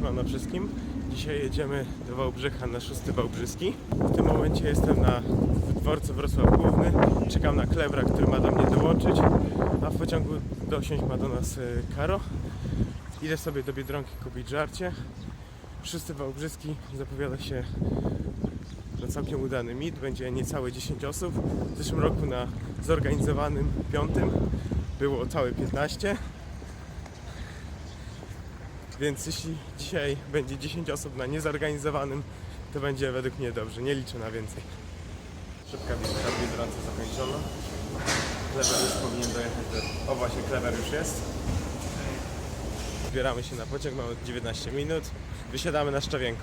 siemano wszystkim. Dzisiaj jedziemy do Wałbrzycha na szósty Wałbrzyski. W tym momencie jestem na dworcu Wrocław Główny. Czekam na Klebra, który ma do mnie dołączyć. A w pociągu dosiąść ma do nas y, Karo. Idę sobie do Biedronki kupić żarcie. Szósty Wałbrzyski zapowiada się na całkiem udany mit. Będzie niecałe 10 osób. W zeszłym roku na zorganizowanym piątym było całe 15. Więc jeśli dzisiaj będzie 10 osób na niezorganizowanym, to będzie według mnie dobrze. Nie liczę na więcej. Szybka wizyta w Biedronce zakończona. Kleber już powinien dojechać do... O właśnie, Kleber już jest. Zbieramy się na pociąg, mamy 19 minut. Wysiadamy na Szczawienko.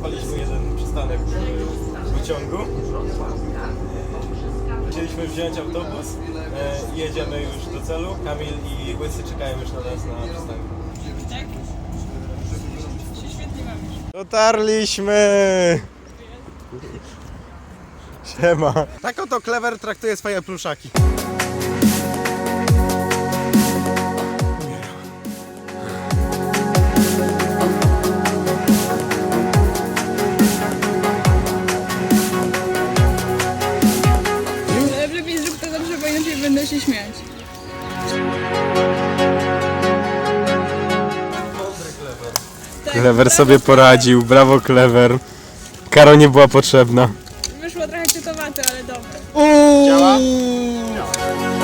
Przespaliśmy jeden przystanek w pociągu. Chcieliśmy wziąć autobus e, i jedziemy już do celu. Kamil i Łysy czekają już na nas na przystanku. Tak? Się świetnie bawisz. Dotarliśmy! Siema. Tak oto Clever traktuje swoje pluszaki. Brawo, sobie poradził, brawo Clever. Karo nie była potrzebna. Wyszło trochę cytowate, ale dobre. Działa? Taką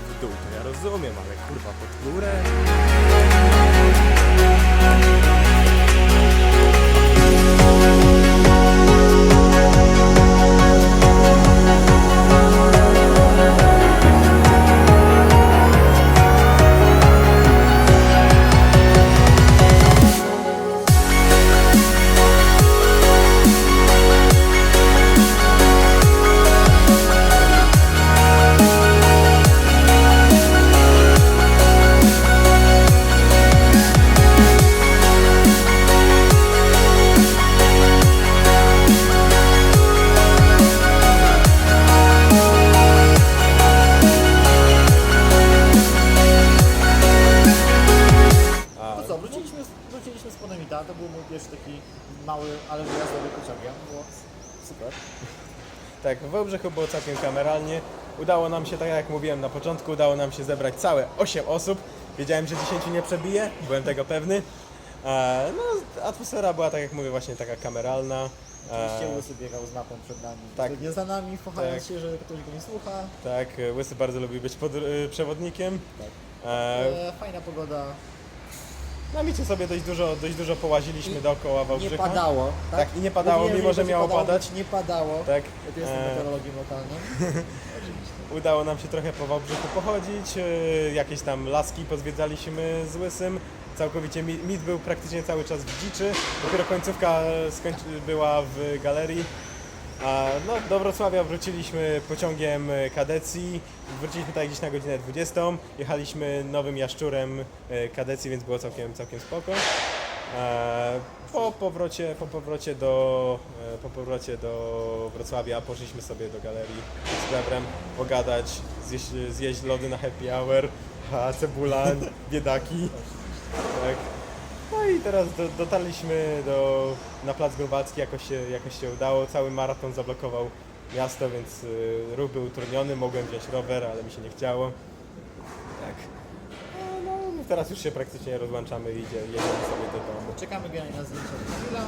w dół, to ja rozumiem, ale kurwa pod górę. Ale wyjazdowy pociągiem, było super. Tak, w Wałbrzychu było całkiem kameralnie. Udało nam się, tak jak mówiłem na początku, udało nam się zebrać całe 8 osób. Wiedziałem, że 10 nie przebije, byłem tego pewny. E, no, atmosfera była, tak jak mówię, właśnie taka kameralna. Oczywiście E, Łysy biegał z mapą przed nami, tak. nie za nami, fochając Tak. się, że ktoś go nie słucha. tak, Łysy bardzo lubi być pod, e, przewodnikiem. Tak. E, E, fajna pogoda, na micie sobie dość dużo, dość dużo połaziliśmy I dookoła nie Wałbrzycha. padało. Tak, Tak, i nie padało, Mówiłem, mimo że będzie miało padało, padać. Nie padało. Tak, Ja jestem e, meteorologiem lokalnym. Udało nam się trochę po Wałbrzychu pochodzić, e, jakieś tam laski pozwiedzaliśmy z Łysym. Całkowicie mi- mit był praktycznie cały czas w dziczy. Dopiero końcówka skończy- była w galerii. A no, do Wrocławia wróciliśmy pociągiem kadecji. Wróciliśmy tutaj gdzieś na godzinę 20. Jechaliśmy nowym jaszczurem e, kadecji, więc było całkiem, całkiem spoko. E, Po powrocie, po powrocie do, e, po powrocie do Wrocławia poszliśmy sobie do galerii z Klebrem pogadać, zjeść, zjeść lody na happy hour, a cebula, biedaki. Tak. No i teraz do, dotarliśmy do, na Plac Grunwaldzki, jakoś się, jakoś się udało. Cały maraton zablokował miasto, więc y, ruch był utrudniony. Mogłem wziąć rower, ale mi się nie chciało. Tak. No, no, teraz już się praktycznie rozłączamy i jedziemy sobie do domu. Czekamy generalnie na zdjęcia Kamila,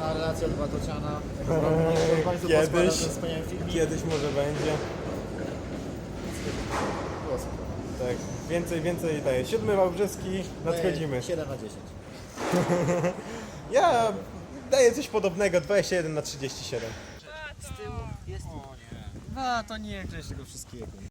na relację od Batociana. Eee, kiedyś. poskładał ten wspaniały filmik. Kiedyś może będzie. Było super. Tak, więcej, więcej daje. Siódmy Wałbrzyski, nadchodzimy. 7 na 10. Ja daję coś podobnego, 21 na 37. A, to nie, gdzieś tego wszystkiego.